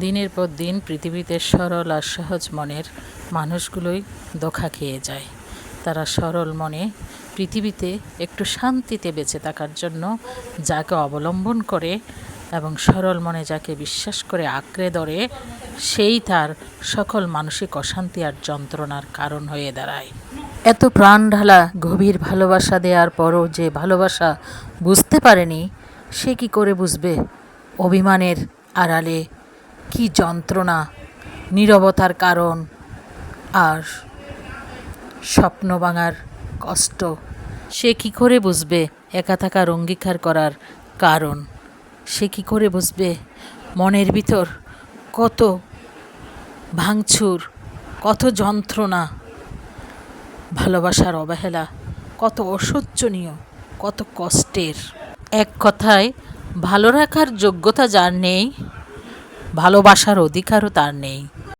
দিনের পর দিন পৃথিবীতে সরল আর সহজ মনের মানুষগুলোই দোখা খেয়ে যায়। তারা সরল মনে পৃথিবীতে একটু শান্তিতে বেঁচে থাকার জন্য যাকে অবলম্বন করে এবং সরল মনে যাকে বিশ্বাস করে আঁকড়ে ধরে, সেই তার সকল মানসিক অশান্তি আর যন্ত্রণার কারণ হয়ে দাঁড়ায়। এত প্রাণ ঢালা গভীর ভালোবাসা দেওয়ার পরও যে ভালোবাসা বুঝতে পারেনি, সে কি করে বুঝবে? অভিমানের আড়ালে কি যন্ত্রণা, নীরবতার কারণ আর স্বপ্ন ভাঙার কষ্ট। সে কি করে বুঝবে একা থাকার অঙ্গীকার করার কারণ? সে কি করে বুঝবে মনের ভিতর কত ভাঙচুর, কত যন্ত্রণা, ভালোবাসার অবহেলা, কত অসহ্যনীয়, কত কষ্টের? এক কথায়, ভালো রাখার যোগ্যতা যার নেই ভালোবাসার অধিকারও তার নেই।